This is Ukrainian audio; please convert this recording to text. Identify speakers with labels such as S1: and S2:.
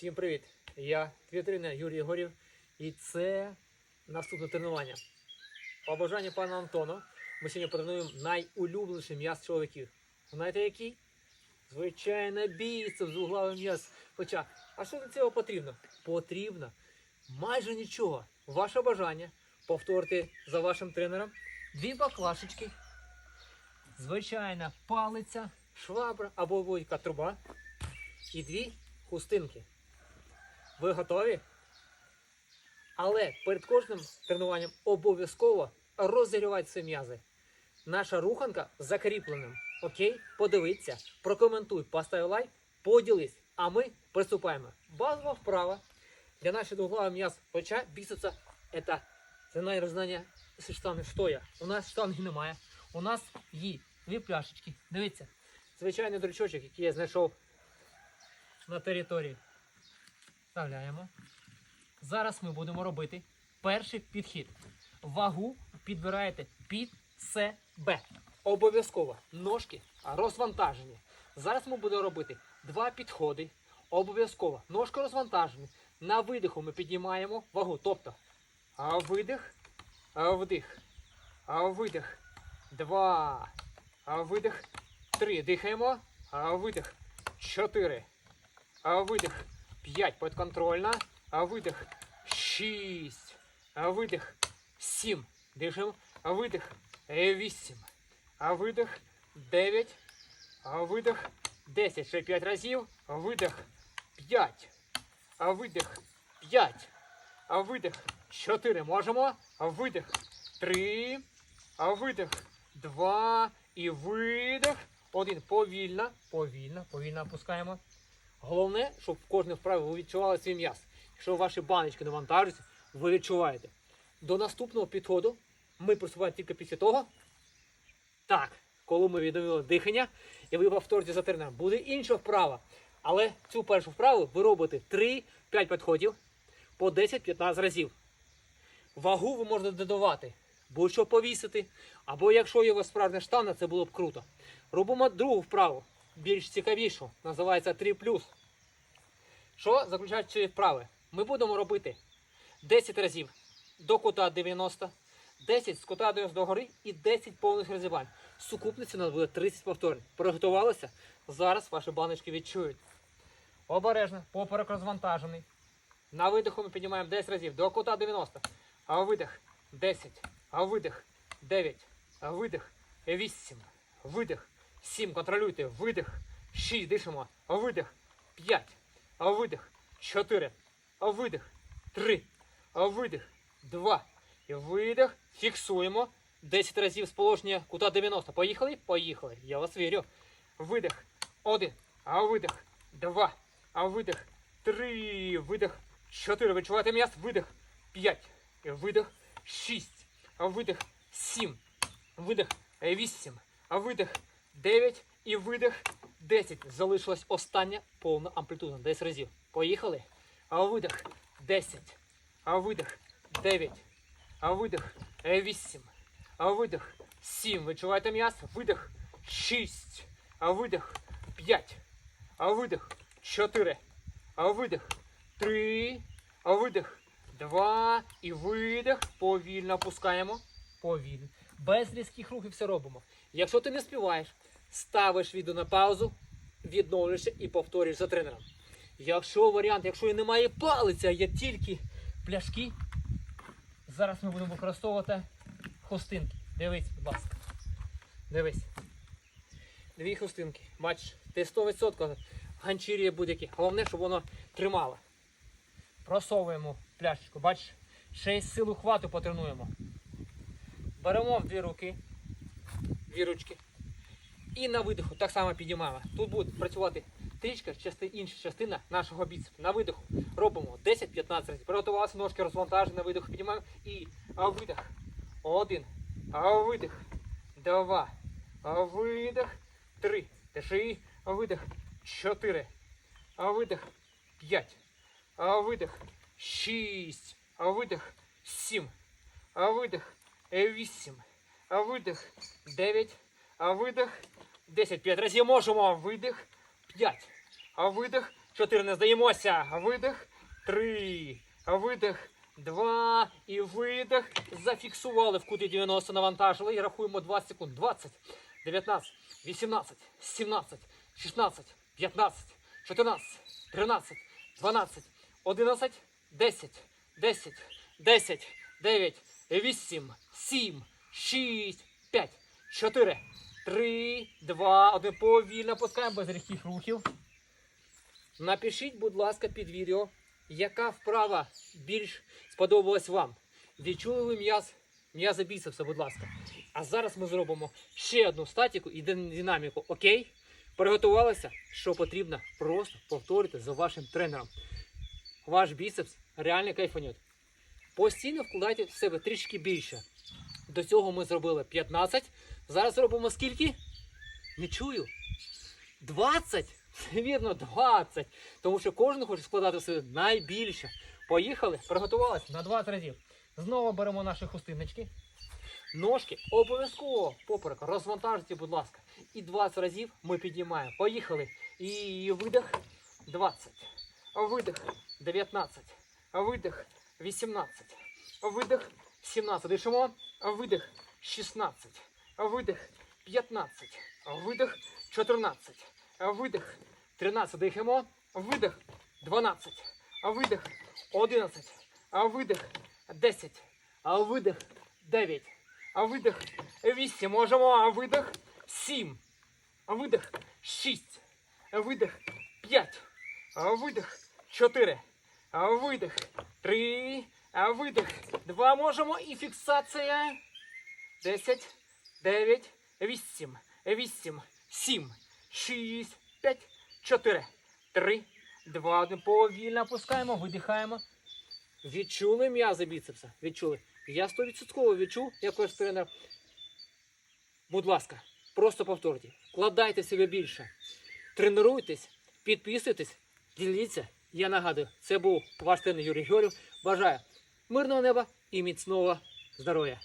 S1: Всім привіт! Я твій тренер Юрій Єгорів і це наступне тренування. По бажанню пана Антона ми сьогодні потренуємо найулюбленіший м'яз чоловіків. Знаєте який? Звичайно, біцепс з угловим м'яз. Хоча, а що для цього потрібно? Потрібно майже нічого. Ваше бажання повторити за вашим тренером дві баклашечки, звичайна палиця, швабра або будь-яка труба і дві хустинки. Ви готові? Але перед кожним тренуванням обов'язково розігрівати свої м'язи. Наша руханка закріпленим. Окей? Подивіться, прокоментуй, постав лайк, поділись. А ми приступаємо. Базова вправа. Для нашего двуглавого м'яз плеча, бицепса это тренування рознання з штани стоя. У нас штанги немає. У нас є дві пляшечки. Дивіться, звичайний дрючочок, який я знайшов на території. Вставляємо. Зараз ми будемо робити перший підхід. Вагу підбираєте під себе. Обов'язково ножки розвантажені. Зараз ми будемо робити два підходи. Обов'язково ножки розвантажені. На видиху ми піднімаємо вагу. Тобто видих, вдих, видих. Два. Видих. Три. Дихаємо. Видих. Чотири. Видих. П'ять. Подконтрольно. Дишимо. А видих. Е, Вісім. А видих. Дев'ять. А видих. Десять. Ще п'ять разів. А видих. П'ять. А видих. П'ять. А видих. Чотири. Можемо. А видих. Три. А видих. Два. І видих. Один. Повільно. Повільно. Повільно опускаємо. Головне, щоб в кожній вправі ви відчували свій м'яз. Якщо ваші баночки навантажуються, ви відчуваєте. До наступного підходу ми приступаємо тільки після того. Так, коли ми відновили дихання, і ви повторюєте за тренером, буде інша вправа. Але цю першу вправу ви робите 3-5 підходів по 10-15 разів. Вагу ви можете додавати, будь-що повісити. Або якщо є у вас справжня штанга, це було б круто. Робимо другу вправу, більш цікавішу, називається 3 Що заключають ці вправи? Ми будемо робити 10 разів до кута 90, 10 з кута 90 до гори і 10 повних розібань. В сукупності у нас буде 30 повторень. Приготувалися? Зараз ваші баночки відчують. Обережно, поперек розвантажений. На видиху ми піднімаємо 10 разів до кута 90. А видих 10. А видих 9. А видих 8. Видих 7. Контролюйте. Видих 6. Дишимо. Видих 5. А видих 4. А видих 3. А видих 2. І видих. Фіксуємо. 10 разів з положення кута 90. Поїхали? Поїхали. Я вас вірю. Видих 1. А видих 2. А видих 3. Видих 4. Відчуваєте м'яз? Видих 5. Видих 6. А видих 7. Видих 8. А видих 9. І видих 10. Залишилась остання повна амплітуда. 10 разів. Поїхали. А видих 10. А видих 9. А видих 8. А видих 7. Відчуваєте м'яз? Видих 6. А видих 5. А видих 4. А видих 3. А видих 2. І видих. Повільно опускаємо. Повільно. Без різких рухів все робимо. Якщо ти не співаєш, ставиш відео на паузу, відновлюєшся і повторюєш за тренером. Якщо варіант, якщо і немає палиця, є тільки пляшки, зараз ми будемо використовувати хустинки. Дивись, будь ласка. Дивись. Дві хустинки. Бачиш, ти 100% ганчір'я будь-які. Головне, щоб воно тримало. Просовуємо пляшечку, бачиш? Ще й силу хвату потренуємо. Беремо в дві руки, дві ручки. І на видиху так само піднімаємо. Тут буде працювати трішка, части, інша частина нашого біцепу. На видиху робимо 10-15 разів. Приготувалися ножки розвантажені, на видиху піднімаємо. І видих. Один. Видих. Два. Видих. Три. Три. Видих. Чотири. Видих. П'ять. Видих. Шість. Видих. Сім. Видих. Вісім. Видих. Дев'ять. Видих. Десять. П'ять. Разів можемо. Видих. П'ять. А видих. чотири, не здаємося. Видих, три, видих, два. І видих. Зафіксували. В куті 90, навантажили. І рахуємо 20 секунд. 20, 19, 18, 17, 16, 15, 14, 13, 12, 11, 10, 10, 10, 9, 8, 7, 6, 5, 4, 3, 2, 1. Повільно пускаємо без різких рухів. Напишіть, будь ласка, під відео, яка вправа більш сподобалась вам. Відчули ви м'яз, м'язи біцепса, будь ласка. А зараз ми зробимо ще одну статіку і динаміку. Окей? Приготувалися? Що потрібно? Просто повторюйте за вашим тренером. Ваш біцепс реально кайфанет. Постійно вкладайте в себе трішки більше. До цього ми зробили 15. Зараз робимо скільки? Не чую. 20? Вірно, 20. Тому що кожен хоче складати себе найбільше. Поїхали, приготувалися на 20 разів. Знову беремо наші хустиночки. Ножки обов'язково поперек розвантажте, будь ласка. І 20 разів ми піднімаємо. Поїхали. І видих 20. Видих 19. Видих 18. Видих 17. Дишимо. Видих 16. Видих 15. Видих 14. Видих 13. Дихаємо. Видих 12. Видих 11. Видих 10. Видих 9. Видих 8. Можемо. Видих 7. Видих 6. Видих 5. Видих 4. Видих 3. Видих 2. Можемо. І фіксація. 10, 9, 8, 8, 7, 6, 5, 4, 3, 2, 1. Повільно опускаємо, видихаємо. Відчули м'язи біцепса? Відчули. Я 100% відчув, як ваш тренер. Будь ласка, просто повторюйте. Вкладайте себе більше. Тренуйтесь, підписуйтесь, діліться. Я нагадую, це був ваш тренер Юрій Георгів. Бажаю мирного неба і міцного здоров'я.